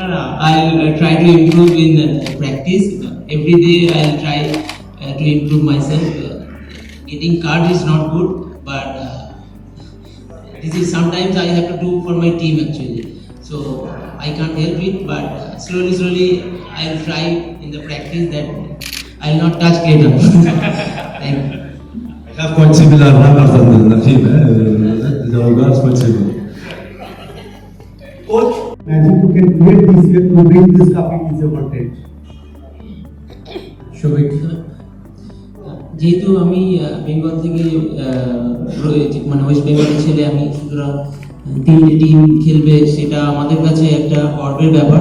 No, no, I'll uh, try to improve in uh, practice. Every day I'll try uh, to improve myself. Uh, getting card is not good, but uh, this is sometimes I have to do for my team actually. So I can't help it, but uh, slowly, slowly I'll try in the practice that I'll not touch Gator. Thank you. I have quite similar numbers than Nakeem. Eh? The regards quite similar. Coach, magic you can create this year to bring this cup in his advantage. Shovik যেহেতু আমি বেঙ্গল থেকে মানে West বেঙ্গলের ছেলে আমি সুতরাং তিনটে team খেলবে সেটা আমাদের কাছে একটা গর্বের ব্যাপার।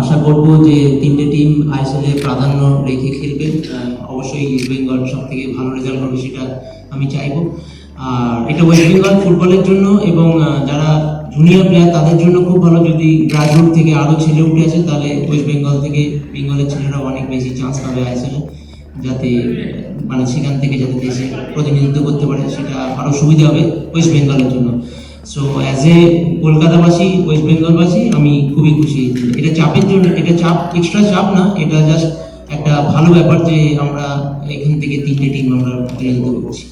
আশা করব যে তিনটে টিম আইএসএলে প্রাধান্য রেখে খেলবে। অবশ্যই ইস্ট বেঙ্গল সব থেকে ভালো রেজাল্ট করবে সেটা আমি চাইব। আর এটা ওয়েস্ট বেঙ্গল ফুটবলের জন্য এবং যারা জুনিয়র প্লেয়ার তাদের জন্য খুব ভালো। যদি গ্রাজরুট থেকে আরও ছেলে উঠে আসে, তাহলে ওয়েস্ট বেঙ্গল থেকে, বেঙ্গলের ছেলেরা অনেক বেশি চান্স পাবে আইএসএলে যাতে মানে সেখান থেকে যাতে দেশে প্রতিনিধিত্ব করতে পারে, সেটা আরও সুবিধা হবে ওয়েস্ট বেঙ্গলের জন্য। সো অ্যাজ এ কলকাতাবাসী, ওয়েস্ট বেঙ্গলবাসী, আমি খুবই খুশি। এটা চাপের জন্য, এটা চাপ এক্সট্রা চাপ না, এটা জাস্ট একটা ভালো ব্যাপার যে আমরা এখান থেকে তিনটে টিম আমরা প্রতিনিধিত্ব করছি।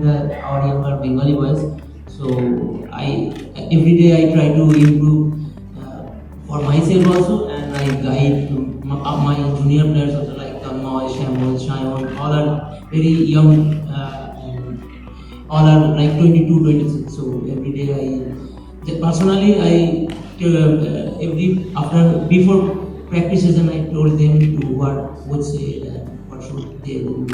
The our younger Bengali boys. So I every day I try to improve uh, for myself also, and I guide uh, my junior players also like Tanmoy, Shamol, Shayon, all are very young. Uh, all are like 22, 26. So every day I personally I uh, every after before practice session I told them to what would say and what should they do.